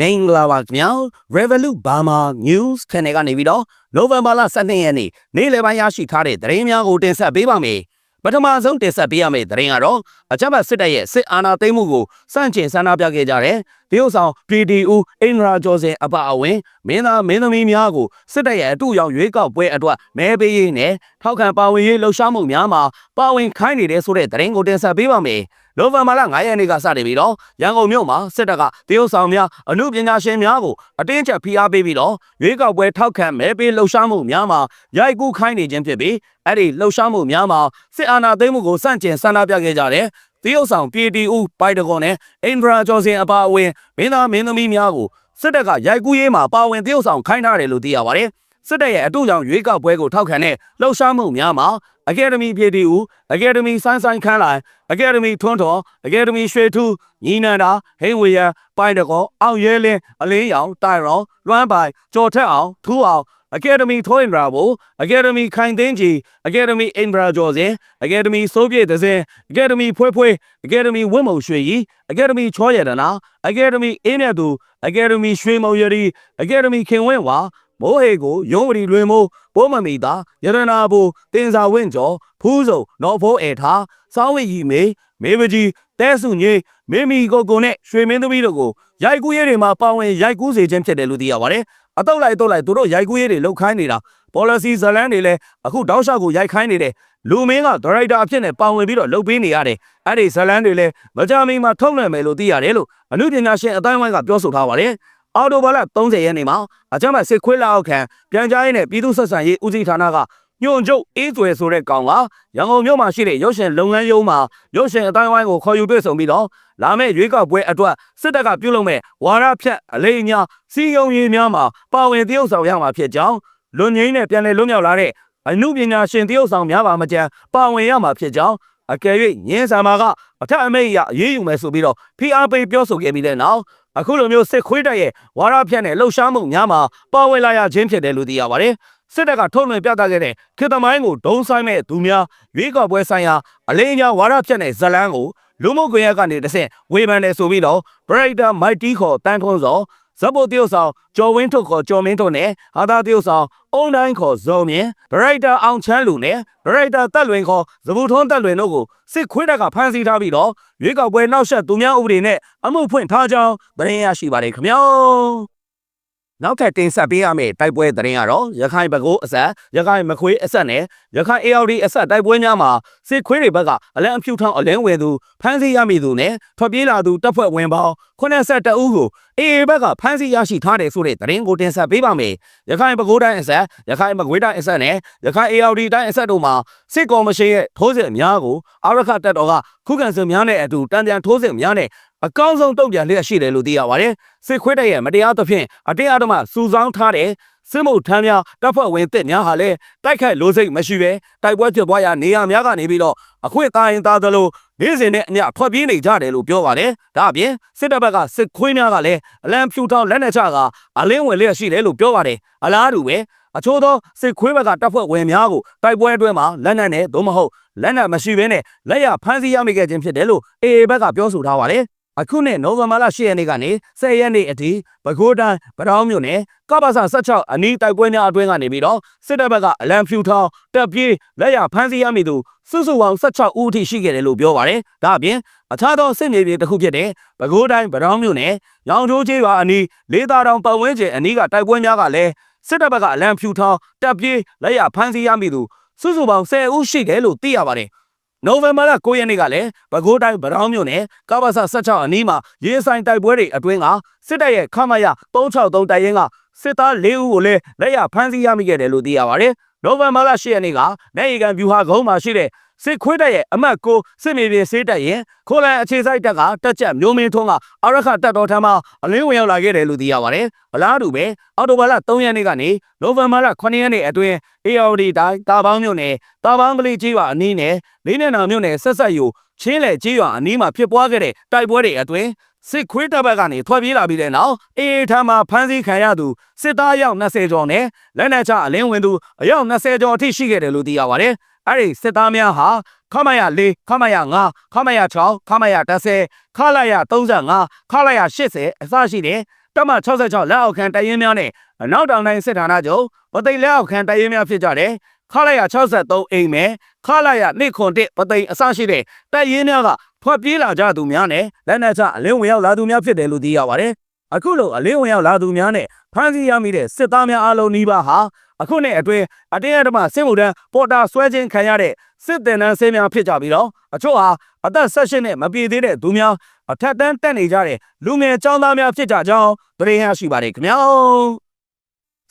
မင်္ဂလာပါခင်ဗျာ Revolut Burma News Channel ကနေပြီးတော့ November လ12ရက်နေ့နေ့လယ်ပိုင်းရရှိထားတဲ့သတင်းများကိုတင်ဆက်ပေးပါမယ်ပထမဆုံးတင်ဆက်ပေးရမယ့်သတင်းကတော့အကြမ်းဖက်စစ်တပ်ရဲ့စစ်အာဏာသိမ်းမှုကိုစန့်ကျင်ဆန္ဒပြခဲ့ကြတဲ့တရုတ်ဆောင် PDU အင်ဒရာကျော်စင်အပအဝင်မင်းသားမင်းသမီးများကိုစစ်တပ်ရဲ့အတူရောက်ရွေးကောက်ပွဲအတွက်မဲပေးရေးနဲ့ထောက်ခံပါဝင်ရေးလှုပ်ရှားမှုများမှာပါဝင်ခိုင်းနေတဲ့ဆိုတဲ့သတင်းကိုတင်ဆက်ပေးပါမယ်နိုဝင်ဘာလ9ရက်နေ့ကစတင်ပြီးတော့ရန်ကုန်မြို့မှာစစ်တပ်ကတရုတ်ဆောင်များအမှုပညာရှင်များကိုအတင်းကျပ်ဖိအားပေးပြီးတော့ရွေးကောက်ပွဲထောက်ခံမဲပေးလှုပ်ရှားမှုများမှာရိုက်ကူးခိုင်းနေခြင်းဖြစ်ပြီးအဲ့ဒီလှုပ်ရှားမှုများမှာစစ်အာဏာသိမ်းမှုကိုစန့်ကျင်ဆန္ဒပြခဲ့ကြတဲ့ တရုတ်ဆောင် PTU ပိုက်တကွန်နဲ့အင်ဒရာကျော်စင်အပါအဝင်မင်းသားမင်းသမီးများကိုစစ်တပ်ကရိုက်ကူးရေးမှာပါဝင်တရုတ်ဆောင်ခိုင်းထားတယ်လို့သိရပါတယ်စစ်တပ်ရဲ့အတူကြောင့်ရွေးကောက်ပွဲကိုထောက်ခံတဲ့လှုပ်ရှားမှုများမှာ Academy PTU Academy ဆိုင်းဆိုင်ခန်းလိုက် Academy ထွန်းတော် Academy ရွှေထူးညီနန္ဒာဟိန်းဝေယံပိုင်တကောအောင်ရဲလင်းအလင်းရောင်တိုင်ရောလွမ်းပိုင်ကျော်ထက်အောင်ထူးအောင် Academy ထိုးင်ဒရာဘို Academy ခိုင်သိန်းကြီး Academy အင်ဒရာကျော်စင် Academy စိုးပြေသစင် Academy ဖွဲဖွဲ Academy ဝင်းမုံရွှေကြီး Academy ချောရတနာ Academy အင်းမြတ်သူ Academy ရွှေမုံရည် Academy ခင်ဝင်းဝါမိုးဟေကိုရုံးဝတီလွင်မိုးပိုးမမီတာရတနာဘူတင်စာဝင့်ကျော်ဖူးစုံနော်ဖိုးအေထားစောင်းဝီကြီးမေမေပကြီးတဲစုညေမင်းမီကိုကိုနဲ့ရွှေမင်းသမီးတို့ကိုရိုက်ကူးရေးတွေမှာပါဝင်ရိုက်ကူးစေခြင်းဖြစ်တယ်လို့သိရပါတယ် အတော့လိုက်တော့လိုက်သူတို့ရိုက်ကူးရေးတွေလောက်ခိုင်းနေတာ policy ဇလန်းတွေလည်းအခုတောက်လျှောက်ကိုရိုက်ခိုင်းနေတယ်လူမင်းကဒါရိုက်တာအဖြစ်နဲ့ပါဝင်ပြီးတော့လုပ်ပေးနေရတယ်အဲ့ဒီဇလန်းတွေလည်းမကြမီမှာထုတ်လွှင့်မယ်လို့သိရတယ်လို့အမှုပညာရှင်အတိုင်းဝိုင်းကပြောဆိုထားပါတယ်အော်တိုဘာလ30ရက်နေ့မှာအကြမ်းဖက်စစ်ခွေးလက်အောက်ခံပြန်ကြားရေးနဲ့ပြည်သူ့ဆက်ဆံရေးဦးစီးဌာနကညွန့်ကျုပ်အေးသွယ်ဆိုတဲ့ကောင်ကရန်ကုန်မြို့မှာရှိတဲ့ရုပ်ရှင်လုပ်ငန်းရုံးမှာရုပ်ရှင်အတိုင်းဝိုင်းကိုခေါ်ယူတွေ့ဆုံပြီးတော့ လာမယ့်ရွေးကောက်ပွဲအတွက်စစ်တပ်ကပြုလုပ်မဲ့ဝါရဖြတ်အလေးအများစီယုံရေးများမှာပါဝင်တရုပ်ဆောင်ရမှာဖြစ်ကြောင်းလွန်ငင်းနဲ့ပြန်လည်လွတ်မြောက်လာတဲ့အမှုပညာရှင်တရုပ်ဆောင်များပါမကြံပါဝင်ရမှာဖြစ်ကြောင်းအကယ်၍ညင်းဆာမာကအထက်အမိတ်အရအေးအေးယူမယ်ဆိုပြီးတော့ဖိအားပေးပြောဆိုခဲ့ပြီးတဲ့နောက်အခုလိုမျိုးစစ်ခွေးတပ်ရဲ့ဝါရဖြန့်တဲ့လှုပ်ရှားမှုများမှာပါဝင်လာရခြင်းဖြစ်တယ်လို့သိရပါတယ်စစ်တပ်ကထုတ်လွှင့်ပြသခဲ့တဲ့ခေတ္တမိုင်းကိုဒုံဆိုင်မဲ့သူများရွေးကောက်ပွဲဆိုင်ရာအလေးအညာဝါရဖြန့်တဲ့ဇလန်းကို လူမှုကွန်ရက်ကနေတဆင့်ဝေဖန်တယ်ဆိုပြီးတော့ Brighter Mighty ခေါ်တန်းထွန်းစောဇဘိုတရုတ်ဆောင်ကျော်ဝင်းထုတ်ခေါ်ကျော်မင်းတို့နဲ့ဟာသာတရုတ်ဆောင်အုံတိုင်းခေါ်ဇုံမြင်ဗရိုက်တာအောင်ချမ်းလူနဲ့ဗရိုက်တာတက်လွင်ခေါ်ဇဘူထွန်းတက်လွင်တို့ကိုစစ်ခွေးတပ်ကဖမ်းဆီးထားပြီးတော့ရွေးကောက်ပွဲနောက်ဆက်သူများဥပဒေနဲ့အမှုဖွင့်ထားကြောင်းသတင်းရရှိပါတယ်ခင်ဗျာ နောက်ထပ်တင်ဆက်ပေးရမယ့်တိုက်ပွဲသတင်းကတော့ရခိုင်ဘကိုးအဆက်ရခိုင်မခွေးအဆက်နဲ့ရခိုင် ALD အဆက်တိုက်ပွဲများမှာစစ်ခွေးတွေဘက်ကအလံအဖြူထောင်အလင်းဝယ်သူဖမ်းဆီးရမိသူနဲ့ထွက်ပြေးလာသူတပ်ဖွဲ့ဝင်ပေါင်း82ဦးကို AA ဘက်ကဖမ်းဆီးရရှိထားတယ်ဆိုတဲ့သတင်းကိုတင်ဆက်ပေးပါမယ်။ရခိုင်ပဲခူးတိုင်းအဆက်ရခိုင်မကွေးတိုင်းအဆက်နဲ့ရခိုင် ALD တိုင်းအဆက်တို့မှာစစ်ကော်မရှင်ရဲ့ထိုးစစ်အများကိုအာရခတပ်တော်ကခုခံစစ်များနဲ့အတူတန်တန်ထိုးစစ်များနဲ့ အကောင်းဆုံးတုံ့ပြန်လျက်ရှိတယ်လို့သိရပါတယ်။စစ်ခွေးတဲ့ရဲ့မတရားသဖြင့်အတင်းအဓမ္မစူဆောင်းထားတဲ့စစ်မှုထမ်းများတပ်ဖွဲ့ဝင်တစ်များဟာလည်းတိုက်ခိုက်လို့စိတ်မရှိပဲတိုက်ပွဲဖြစ်ပွားရာနေရာများကနေပြီးတော့အခွင့်အရေးသားသလိုနေ့စဉ်နဲ့အမျှထွက်ပြေးနေကြတယ်လို့ပြောပါတယ်။ဒါအပြင်စစ်တပ်ဘက်ကစစ်ခွေးများကလည်းအလံဖြူထောင်လက်နက်ချကအလင်းဝင်လျက်ရှိတယ်လို့ပြောပါတယ်။အလားတူပဲအချို့သောစစ်ခွေးဘက်ကတပ်ဖွဲ့ဝင်များကိုတိုက်ပွဲအတွင်းမှာလက်နက်နဲ့သို့မဟုတ်လက်နက်မရှိဘဲနဲ့လက်ရဖမ်းဆီးရမိခဲ့ခြင်းဖြစ်တယ်လို့ AA ဘက်ကပြောဆိုထားပါတယ်။ အခုနဲ့နိုဝင်ဘာလ10ရက်နေ့ကနေ10ရက်နေ့အထိပဲခူးတိုင်းဗတောင်းမြို့နယ်ကပ္ပစ16အနီးတိုက်ပွဲများအတွင်းကနေပြီးတော့စစ်တပ်ဘက်ကအလံဖြူထောင်းတပ်ပြေးလက်ရဖမ်းဆီးရမိသူစုစုပေါင်း16ဦးအထိရှိခဲ့တယ်လို့ပြောပါတယ်။ဒါအပြင်အခြားသောစစ်မြေပြင်တစ်ခုဖြစ်တဲ့ပဲခူးတိုင်းဗတောင်းမြို့နယ်ရောင်ချိုးချေးရွာအနီးလေးသားတောင်ပတ်ဝန်းကျင်အနီးကတိုက်ပွဲများကလည်းစစ်တပ်ဘက်ကအလံဖြူထောင်းတပ်ပြေးလက်ရဖမ်းဆီးရမိသူစုစုပေါင်း10ဦးရှိတယ်လို့သိရပါတယ်။ နိုဝင်ဘာလ9ရက်နေ့ကလည်းပဲခူးတိုင်းဗရောင်းမြို့နယ်ကပ္ပစ16အနီးမှာရေဆိုင်တိုက်ပွဲတွေအတွင်းကစစ်တပ်ရဲ့ခမရ363တိုက်ရင်ကစစ်သား၄ဦးကိုလည်းလက်ရဖမ်းဆီးရမိခဲ့တယ်လို့သိရပါတယ်။နိုဝင်ဘာလ10ရက်နေ့ကနိုင်ရီကန်ဗျူဟာကုန်းမှာရှိတဲ့ စစ်ခွေးတပ်ရဲ့အမတ်ကိုစစ်မြေပြင်စေးတပ်ရင်ခိုလန်အခြေစိုက်တပ်ကတက်ချက်မျိုးမင်းထွန်းကအရခတပ်တော်ထမ်းမှအလင်းဝင်ရောက်လာခဲ့တယ်လို့သိရပါတယ်။အလားတူပဲအော်တိုဘာလ3ရက်နေ့ကနေနိုဝင်ဘာလ9ရက်နေ့အတွင်း AOD တိုင်းတာပေါင်းမြို့နယ်တာပေါင်းကလေးကြီးရွာအနီးနဲ့လေးနယ်နာမြို့နယ်ဆက်ဆက်ယူချင်းလေကြီးရွာအနီးမှာဖြစ်ပွားခဲ့တဲ့တိုက်ပွဲတွေအတွင်းစစ်ခွေးတပ်ဘက်ကနေထွက်ပြေးလာပြီးတဲ့နောက်အေအေထမ်းမှာဖမ်းဆီးခံရသူစစ်သားအယောက်20ကျော်နဲ့လက်နက်ချအလင်းဝင်သူအယောက်20ကျော်အထိရှိခဲ့တယ်လို့သိရပါတယ်။ အဲ့ဒီစစ်သားများဟာခမရ၄ခမရ5ခမရ6ခမရ10ခလာရ35ခလာရ80အစရှိတဲ့တပ်မ66လက်အောက်ခံတပ်ရင်းများနဲ့အနောက်တောင်တိုင်းစစ်ဌာနချုပ်ပသိမ်လက်အောက်ခံတပ်ရင်းများဖြစ်ကြတယ်ခလာရ63အိမ်မဲခလာရနေခွန်တစ်ပသိမ်အစရှိတဲ့တပ်ရင်းများကထွက်ပြေးလာကြသူများနဲ့လက်နက်ချအလင်းဝင်ရောက်လာသူများဖြစ်တယ်လို့သိရပါတယ် အခုလိုအလင်းဝင်ရောက်လာသူများနဲ့ဖမ်းဆီးရမိတဲ့စစ်သားများအလုံးနီးပါးဟာအခုနှစ်အတွင်းအတင်းအဓမ္မစစ်မှုထမ်းပေါ်တာဆွဲခြင်းခံရတဲ့စစ်တင်နန်းဆင်းများဖြစ်ကြပြီးတော့အချို့ဟာအသက်၁၈နဲ့မပြည့်သေးတဲ့သူများအထက်တန်းတက်နေကြတဲ့လူငယ်ចောင်းသားများဖြစ်ကြကြောင်းသတင်းရရှိပါတယ်ခင်ဗျာ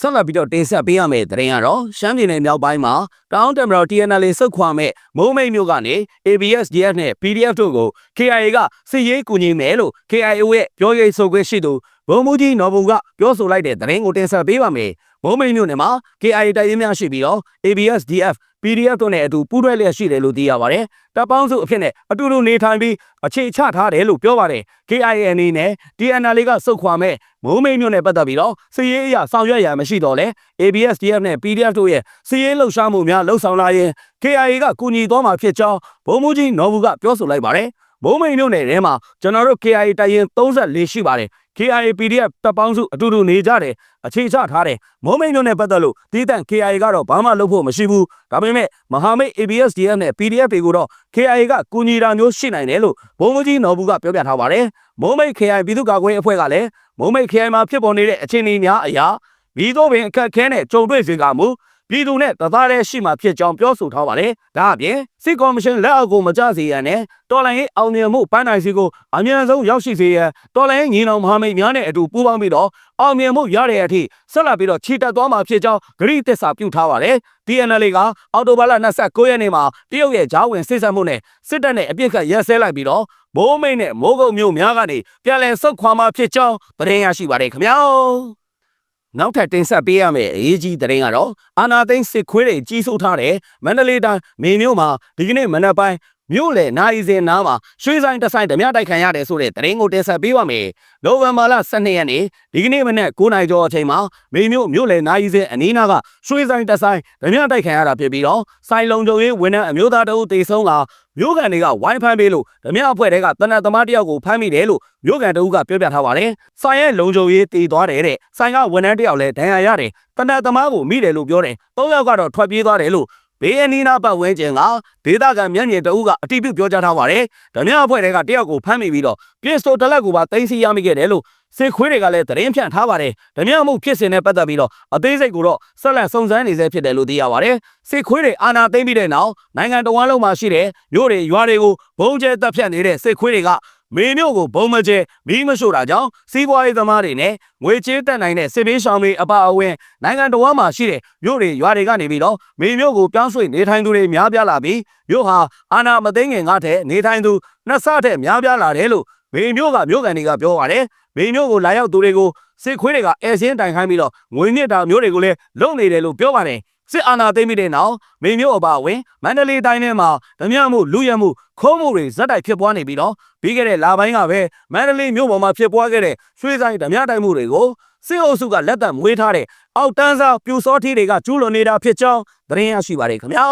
ဆက်လက်ပြီးတော့တင်ဆက်ပေးရမယ့်သတင်းကတော့ရှမ်းပြည်နယ်မြောက်ပိုင်းမှာတောင်တမတော် TNL စုတ်ခွာမဲ့မိုးမိတ်မျိုးကနေ ABS DF နဲ့ PDF တို့ကို KIA ကစစ်ရေးကူညီမယ်လို့ KIA ရဲ့ပြောရေးဆိုခွင့်ရှိသူဗိုလ်မှူးကြီးနော်ဘူကပြောဆိုလိုက်တဲ့သတင်းကိုတင်ဆက်ပေးပါမယ်။မိုးမိတ်မျိုးနယ်မှာ KIA တပ်ရင်းများရှိပြီးတော့ ABS DF PDF တို့နဲ့အတူပူးတွဲလျက်ရှိတယ်လို့သိရပါတယ်။တပ်ပေါင်းစုအဖြစ်နဲ့အတူတူနေထိုင်ပြီးအခြေချထားတယ်လို့ပြောပါတယ်။ KIA အနေနဲ့ TNL ကစုတ်ခွာမဲ့မိုးမိတ်မျိုးနဲ့ပတ်သက်ပြီးတော့စစ်ရေးအရာဆောင်ရွက်ရမရှိတော့လဲ ABS DF နဲ့ PDF တို့ရဲ့စစ်ရေးလှုပ်ရှားမှုများလှုပ်ဆောင်လာရင် KIA ကကူညီသွားမှာဖြစ်ကြောင်းဗိုလ်မှူးကြီးနော်ဘူးကပြောဆိုလိုက်ပါတယ်။ မိုးမိတ်မျိုးနယ်ထဲမှာကျွန်တော်တို့ KIA တပ်ရင်း34ရှိပါတယ်။ KIA PDF တပ်ပေါင်းစုအတူတူနေကြတယ်အခြေချထားတယ်မုံမိတ်မျိုးနဲ့ပတ်သက်လို့တီးတန့် KIA ကတော့ဘာမှလုပ်ဖို့မရှိဘူးဒါပေမဲ့မဟာမိတ် ABSDF နဲ့ PDF တွေကိုတော့ KIA ကကူညီတာမျိုးရှိနိုင်တယ်လို့ဘုံမကြီးနော်ဘူးကပြောပြထားပါတယ်မုံမိတ် KIA ပြည်သူ့ကာကွယ်ရေးအဖွဲ့ကလည်းမုံမိတ် KIA မှာဖြစ်ပေါ်နေတဲ့အခြေအနေများအရာမိတို့ပင်အခက်ခဲနဲ့ကြုံတွေ့စေကမူ ပြည်သူနဲ့တသားတည်းရှိမှဖြစ်ကြောင်းပြောဆိုထားပါတယ်။ဒါအပြင်စစ်ကော်မရှင်လက်အောက်ကိုမကျစေရန်နဲ့တော်လိုင်းရေးအောင်မြင်မှုပန်းနိုင်စီကိုအမြန်ဆုံးရောက်ရှိစေရန်တော်လိုင်းရေးညီနောင်မဟာမိတ်များနဲ့အတူပူးပေါင်းပြီးတော့အောင်မြင်မှုရတဲ့အထိဆက်လက်ပြီးတော့ခြိတက်သွားမှာဖြစ်ကြောင်းဂရိသစ္စာပြုထားပါတယ်။ DNL ကအော်တိုဘာလ29ရက်နေ့မှာတရုတ်ရဲ့ဂျားဝင်စစ်ဆက်မှုနဲ့စစ်တပ်နဲ့အပြစ်ခတ်ရက်စဲလိုက်ပြီးတော့မိုးမိတ်နဲ့မိုးကုတ်မျိုးများကနေပြန်လည်ဆုတ်ခွာမှာဖြစ်ကြောင်းသတင်းရရှိပါတယ်ခင်ဗျာ။ နောက်ထပ်တင်ဆက်ပေးရမယ့်အရေးကြီးသတင်းကတော့အာနာသိန်းစစ်ခွေးတွေကြီးစိုးထားတဲ့မန္တလေးတိုင်းမေမြို့မှာဒီကနေ့မနက်ပိုင်း မြို့လေနိုင်စင်နားမှာရွှေဆိုင်တစ်ဆိုင်ဓမြတိုက်ခံရတယ်ဆိုတဲ့သတင်းကိုတင်ဆက်ပေးပါမယ်။နိုဝင်ဘာလ12ရက်နေ့ဒီကနေ့မနက်9:00နာရီကျော်အချိန်မှာမေမြို့မြို့လေနိုင်စင်အနီးနားကရွှေဆိုင်တစ်ဆိုင်ဓမြတိုက်ခံရတာဖြစ်ပြီးတော့ဆိုင်လုံချုံရေးဝန်ထမ်းအမျိုးသားတအုပ်တေဆုံးကမြို့ကန်တွေကဝိုင်းဖမ်းပေးလို့ဓမြအဖွဲ့တွေကတနတ်သမားတယောက်ကိုဖမ်းမိတယ်လို့မြို့ကန်တအုပ်ကပြောပြထားပါတယ်။ဆိုင်ရဲ့လုံချုံရေးတည်သွားတယ်တဲ့။ဆိုင်ကဝန်ထမ်းတယောက်လည်းဒဏ်ရာရတယ်။တနတ်သမားကိုမိတယ်လို့ပြောတယ်။၃ယောက်ကတော့ထွက်ပြေးသွားတယ်လို့ ဘေးအနီးနားပတ်ဝန်းကျင်ကဒေသခံမျက်မြင်တအုပ်ကအတိပြုပြောကြားထားပါတယ်။ဓမြအဖွဲ့တွေကတယောက်ကိုဖမ်းမိပြီးတော့ပစ္စတိုတလက်ကိုပါတင်စီရမိခဲ့တယ်လို့စစ်ခွေးတွေကလည်းသတင်းဖြန့်ထားပါတယ်။ဓမြမှုဖြစ်စဉ်နဲ့ပတ်သက်ပြီးတော့အသေးစိတ်ကိုတော့ဆက်လက်စုံစမ်းနေဆဲဖြစ်တယ်လို့သိရပါတယ်။စစ်ခွေးတွေအာဏာသိမ်းပြီးတဲ့နောက်နိုင်ငံတော်ဝန်လုံးမှာရှိတဲ့မြို့တွေရွာတွေကိုဘုံကျဲတပ်ဖြတ်နေတဲ့စစ်ခွေးတွေက မေမျိုးကိုဘုံမကျဲမီးမရှို့တာကြောင့်စီးပွားရေးသမားတွေနဲ့ငွေကြေးတက်နိုင်တဲ့စစ်ပေးဆောင်တွေအပါအဝင်နိုင်ငံတော်ဝန်မှာရှိတဲ့မြို့တွေရွာတွေကနေပြီးတော့မေမျိုးကိုပြောင်းရွှေ့နေထိုင်သူတွေများပြားလာပြီးမြို့ဟာအာဏာမသိမ်းခင်ကတည်းကနေထိုင်သူနှစ်ဆထက်များပြားလာတယ်လို့မေမျိုးကမြို့ကန်တွေကပြောပါတယ်မေမျိုးကိုလာရောက်သူတွေကိုစစ်ခွေးတွေကအဲစင်းတိုင်ခိုင်းပြီးတော့ငွေမြင့်တာမျိုးတွေကိုလည်းလုံနေတယ်လို့ပြောပါတယ် စစ်အာဏာသိမ်းပြီးတဲ့နောက်မေမျိုးအပါအဝင်မန္တလေးတိုင်းထဲမှာဓမြမှုလူရမှုခိုးမှုတွေဇက်တိုက်ဖြစ်ပွားနေပြီးတော့ပြီးခဲ့တဲ့လပိုင်းကပဲမန္တလေးမြို့ပေါ်မှာဖြစ်ပွားခဲ့တဲ့ရွှေဆိုင်ဓမြတိုက်မှုတွေကိုစစ်အုပ်စုကလက်သက်မွေးထားတဲ့အောက်တန်းစားပြူစောထီးတွေကကျူးလွန်နေတာဖြစ်ကြောင်းသတင်းရရှိပါတယ်ခင်ဗျာ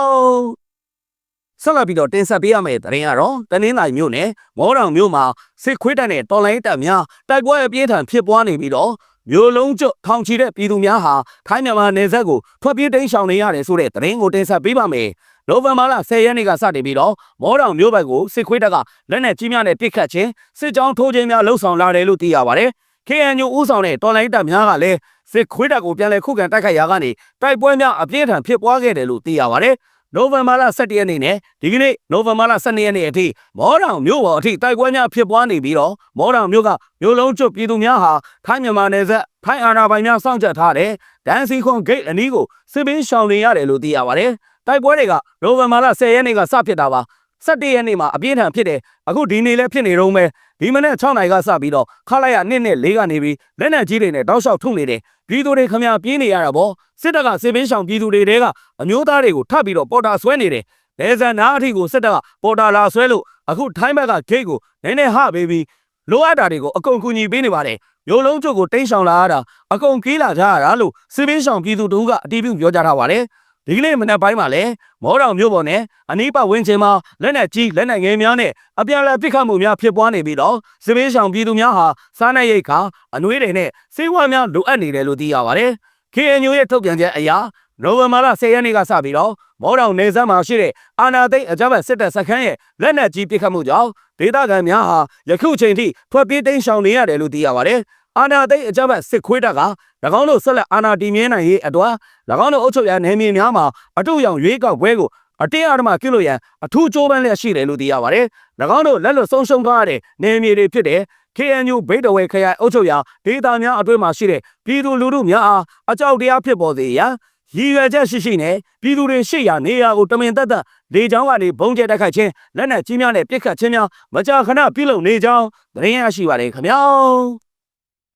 ဆက်လက်ပြီးတော့တင်ဆက်ပေးရမယ့်သတင်းကတော့တနင်္လာရီမြို့နယ်မောတောင်မြို့မှာစစ်ခွေးတပ်နဲ့တော်လိုင်းတပ်များတိုက်ပွဲအပြင်းထန်ဖြစ်ပွားနေပြီးတော့ မျိုးလုံးကျွတ်ထောင်ချီတဲ့ပြည်သူများဟာထိုင်းမြန်မာနယ်စပ်ကိုထွက်ပြေးတိမ်းရှောင်နေရတယ်ဆိုတဲ့သတင်းကိုတင်ဆက်ပေးပါမယ်။နိုဝင်ဘာလ10ရက်နေ့ကစတင်ပြီးတော့မောတောင်မြို့ဘက်ကိုစစ်ခွေးတပ်ကလက်နက်ကြီးများနဲ့ပစ်ခတ်ခြင်းစစ်ကြောင်းထိုးခြင်းများလှုပ်ဆောင်လာတယ်လို့သိရပါတယ်။ KNU ဦးဆောင်တဲ့တော်လိုင်းတပ်များကလည်းစစ်ခွေးတပ်ကိုပြန်လည်ခုခံတိုက်ခိုက်ရာကနေတိုက်ပွဲများအပြင်းထန်ဖြစ်ပွားခဲ့တယ်လို့သိရပါတယ်။ နိုဝင်ဘာလ17ရက်နေ့နဲ့ဒီကနေ့နိုဝင်ဘာလ12ရက်နေ့အထိမောတောင်မြို့ပေါ်အထိတိုက်ပွဲများဖြစ်ပွားနေပြီးတော့မောတောင်မြို့ကမြို့လုံးကျွတ်ပြည်သူများဟာထိုင်းမြန်မာနယ်စပ်ထိုင်းအာဏာပိုင်များစောင့်ကြပ်ထားတဲ့ဒန်စီခွန်ဂိတ်အနီးကိုစစ်ပင်းရှောင်နေရတယ်လို့သိရပါတယ်။တိုက်ပွဲတွေကနိုဝင်ဘာလ10ရက်နေ့ကစဖြစ်တာပါ။ 17ရက်နေ့မှာအပြင်းထန်ဖြစ်တယ်အခုဒီနေ့လည်းဖြစ်နေတော့မယ်ဒီမနေ့6နိုင်ကစပြီးတော့ခလိုက်ရ1နဲ့4ကနေပြီးလက်နက်ကြီးတွေနဲ့တောက်လျှောက်ထုနေတယ်ပြည်သူတွေခမပြေးနေရတာပေါ့စစ်တပ်ကစစ်ပင်းဆောင်ပြည်သူတွေတဲကအမျိုးသားတွေကိုထပ်ပြီးတော့ပေါ်တာဆွဲနေတယ်လဲဇန်နာအထိကိုစစ်တပ်ကပေါ်တာလာဆွဲလို့အခုထိုင်းဘက်ကဂိတ်ကိုနည်းနည်းဟပေးပြီးလိုအပ်တာတွေကိုအကုန်ကူညီပေးနေပါတယ်မျိုးလုံးကျုပ်ကိုတိန့်ဆောင်လာရတာအကုန်ကြီးလာကြရတာလို့စစ်ပင်းဆောင်ပြည်သူတို့ကအတီးပြုပြောကြထားပါတယ် ဒီကနေ့မနက်ပိုင်းမှာလည်းမောတော်မြို့ပေါ်နဲ့အနီးပတ်ဝန်းကျင်မှာလက်နက်ကြီးလက်နက်ငယ်များနဲ့အပြန်အလှန်ပစ်ခတ်မှုများဖြစ်ပွားနေပြီးတော့စစ်ဘေးရှောင်ပြည်သူများဟာစားနပ်ရိက္ခာအနှွေးတွေနဲ့စေဝါများလိုအပ်နေတယ်လို့သိရပါတယ်။ KNU ရဲ့ထုတ်ပြန်ချက်အရနိုဝင်ဘာလ10ရက်နေ့ကစပြီးတော့မောတော်နေဆက်မှာရှိတဲ့အာနာသိန်းအကြမ်းဖက်စစ်တပ်စခန်းရဲ့လက်နက်ကြီးပစ်ခတ်မှုကြောင့်ဒေသခံများဟာယခုချိန်ထိထွက်ပြေးတိမ်းရှောင်နေရတယ်လို့သိရပါတယ်။ အာနာသိန်းအကြမ်းဖက်စစ်ခွေးတပ်က၎င်းတို့ဆက်လက်အာဏာတည်မြဲနိုင်ရေးအတွက်၎င်းတို့အုပ်ချုပ်ရာနယ်မြေများမှာအတူရောင်ရွေးကောက်ပွဲကိုအတင်းအဓမ္မပြုလို့ရန်အထူးကြိုးပမ်းလျက်ရှိတယ်လို့သိရပါတယ်။၎င်းတို့လက်လွတ်ဆုံးရှုံးထားတဲ့နယ်မြေတွေဖြစ်တဲ့ KNU ဘိတ်တော်ဝဲခရိုင်အုပ်ချုပ်ရာဒေသများအတွင်းမှာရှိတဲ့ပြည်သူလူထုများအားအကြောက်တရားဖြစ်ပေါ်စေရန်ရည်ရွယ်ချက်ရှိရှိနဲ့ပြည်သူတွေရှိရာနေရာကိုတမင်သက်သက်လေကြောင်းကနေဘုံကျဲတိုက်ခိုက်ခြင်းလက်နက်ကြီးများနဲ့ပစ်ခတ်ခြင်းများမကြာခဏပြုလုပ်နေကြောင်းသတင်းရရှိပါတယ်ခင်ဗျာ